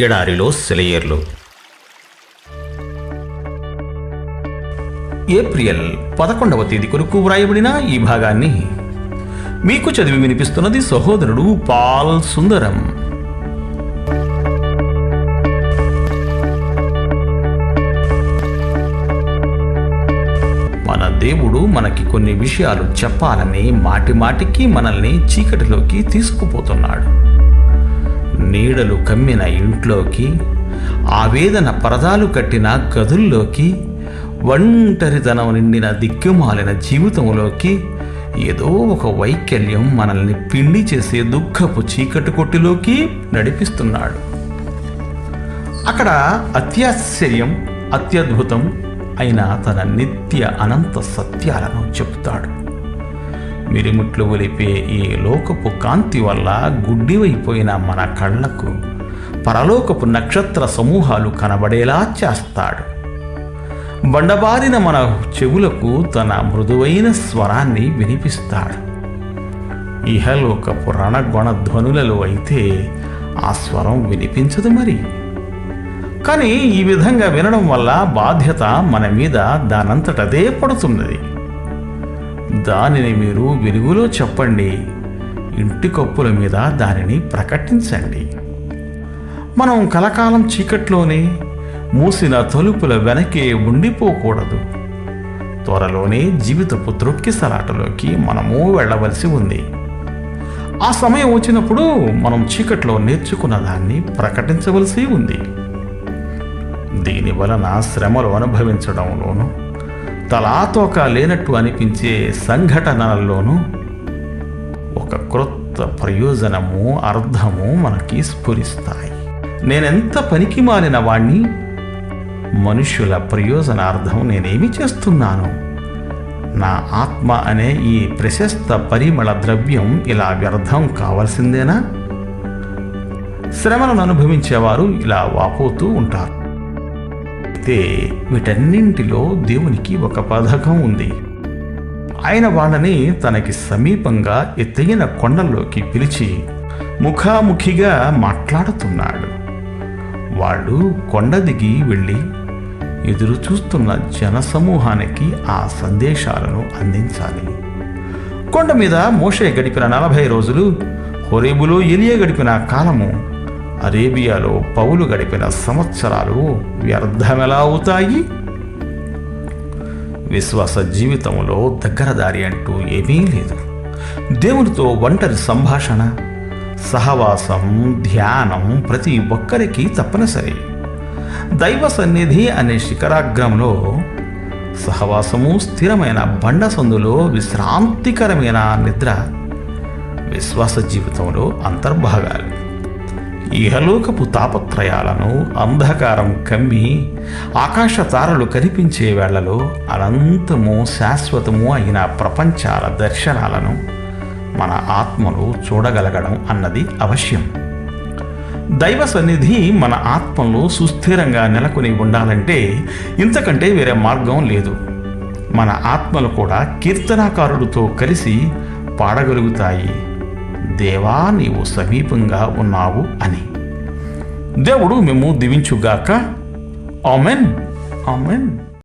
ఎడారిలో సెలయేర్లు. ఏప్రిల్ పదకొండవ తేదీ కొరకు వ్రాయబడిన ఈ భాగాన్ని మీకు చదివి వినిపిస్తున్నది సహోదరుడు పాల్ సుందరం. మన దేవుడు మనకి కొన్ని విషయాలు చెప్పాలని మాటి మాటికి మనల్ని చీకటిలోకి తీసుకుపోతున్నాడు. నీడలు కమ్మిన ఇంట్లోకి ఆవేదన పరదాలు కట్టిన గదుల్లోకి ఒంటరితనం నిండిన దిక్కుమాలిన జీవితంలోకి ఏదో ఒక వైకల్యం మనల్ని పిండి చేసే దుఃఖపు చీకటి కొట్టిలోకి నడిపిస్తున్నాడు. అక్కడ అత్యాశ్చర్యం అత్యద్భుతం అయిన తన నిత్య అనంత సత్యాలను చెబుతాడు. మిరిముట్లు ఒలిపే ఈ లోకపు కాంతి వల్ల గుడ్డివైపోయిన మన కళ్ళకు. పరలోకపు నక్షత్ర సమూహాలు కనబడేలా చేస్తాడు. బండబారిన మన చెవులకు తన మృదువైన స్వరాన్ని వినిపిస్తాడు. ఇహలోకపు రణగొణ ధ్వనులలో అయితే ఆ స్వరం వినిపించదు మరి. కానీ ఈ విధంగా వినడం వల్ల బాధ్యత మన మీద దానంతటదే పడుతున్నది. దానిని మీరు వెలుగులో చెప్పండి. ఇంటి కప్పుల మీద దానిని ప్రకటించండి. మనం కలకాలం చీకట్లోనే మూసిన తలుపుల వెనకే ఉండిపోకూడదు. త్వరలోనే జీవితపు త్రొక్కిసలాటలోకి మనము వెళ్ళవలసి ఉంది. ఆ సమయం వచ్చినప్పుడు మనం చీకట్లో నేర్చుకున్న దాన్ని ప్రకటించవలసి ఉంది. దీని వలన శ్రమలు అనుభవించడంలోనూ తలాతోక లేనట్టు అనిపించే సంఘటనలలోనూ ఒక క్రొత్త ప్రయోజనము అర్థము మనకి స్ఫురిస్తాయి. నేనెంత పనికి మాలిన వాణ్ణి మనుషుల ప్రయోజనార్థం నేనేమి చేస్తున్నాను? నా ఆత్మ అనే ఈ ప్రశస్త పరిమళ ద్రవ్యం ఇలా వ్యర్థం కావాల్సిందేనా? శ్రమలను అనుభవించేవారు ఇలా వాపోతూ ఉంటారు. అయితే వీటన్నింటిలో దేవునికి ఒక పథకం ఉంది. ఆయన వాళ్ళని తనకి సమీపంగా ఎత్తైన కొండల్లోకి పిలిచి ముఖాముఖిగా మాట్లాడుతున్నాడు. వాళ్ళు కొండ దిగి వెళ్ళి ఎదురు చూస్తున్న జనసమూహానికి ఆ సందేశాలను అందించాలి. కొండ మీద మోషే గడిపిన నలభై రోజులు హొరేబులో ఎలియ గడిపిన కాలము అరేబియాలో పౌలు గడిపిన సంవత్సరాలు వ్యర్థమెలా అవుతాయి? విశ్వాస జీవితంలో దగ్గరదారి అంటూ ఏమీ లేదు. దేవునితో ఒంటరి సంభాషణ సహవాసం ధ్యానం ప్రతి ఒక్కరికి తప్పనిసరి. దైవ సన్నిధి అనే శిఖరాగ్రంలో సహవాసము స్థిరమైన బండ సందులో విశ్రాంతికరమైన నిద్ర విశ్వాస జీవితంలో అంతర్భాగాలు. ఇహలోకపు తాపత్రయాలను అంధకారం కమ్మి ఆకాశ తారలు కనిపించే వేళలో అనంతము శాశ్వతము అయిన ప్రపంచాల దర్శనాలను మన ఆత్మలు చూడగలగడం అన్నది అవశ్యం. దైవ సన్నిధి మన ఆత్మలో సుస్థిరంగా నెలకొని ఉండాలంటే ఇంతకంటే వేరే మార్గం లేదు. మన ఆత్మలు కూడా కీర్తనాకారుడితో కలిసి పాడగలుగుతాయి. దేవా నీవు సమీపంగా ఉన్నావు అని. దేవుడు మేము దివించుగాక. ఆమెన్. ఆమెన్.